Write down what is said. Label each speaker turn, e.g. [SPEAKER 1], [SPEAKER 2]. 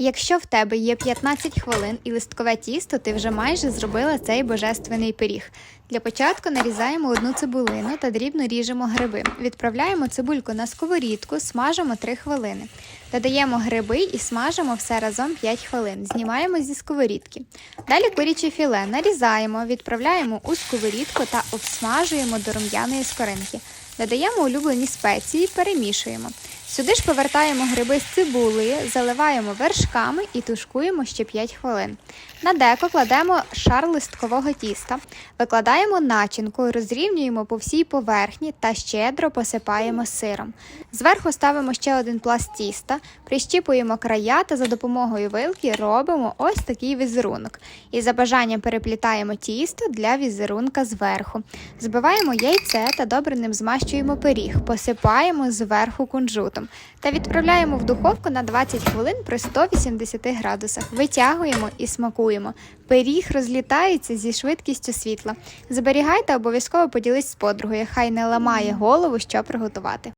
[SPEAKER 1] Якщо в тебе є 15 хвилин і листкове тісто, ти вже майже зробила цей божественний пиріг. Для початку нарізаємо одну цибулину та дрібно ріжемо гриби. Відправляємо цибульку на сковорідку, смажимо 3 хвилини. Додаємо гриби і смажимо все разом 5 хвилин. Знімаємо зі сковорідки. Далі куряче філе нарізаємо, відправляємо у сковорідку та обсмажуємо до рум'яної скоринки. Додаємо улюблені спеції, перемішуємо. Сюди ж повертаємо гриби з цибулею, заливаємо вершками і тушкуємо ще 5 хвилин. На деко кладемо шар листкового тіста, викладаємо начинку, розрівнюємо по всій поверхні та щедро посипаємо сиром. Зверху ставимо ще один пласт тіста, прищіпуємо края та за допомогою вилки робимо ось такий візерунок. І за бажанням переплітаємо тісто для візерунка зверху. Збиваємо яйце та добре ним змащуємо пиріг, посипаємо зверху кунжутом та відправляємо в духовку на 20 хвилин при 180 градусах. Витягуємо і смакуємо. Пиріг розлітається зі швидкістю світла. Зберігайте, обов'язково поділись з подругою, хай не ламає голову, що приготувати.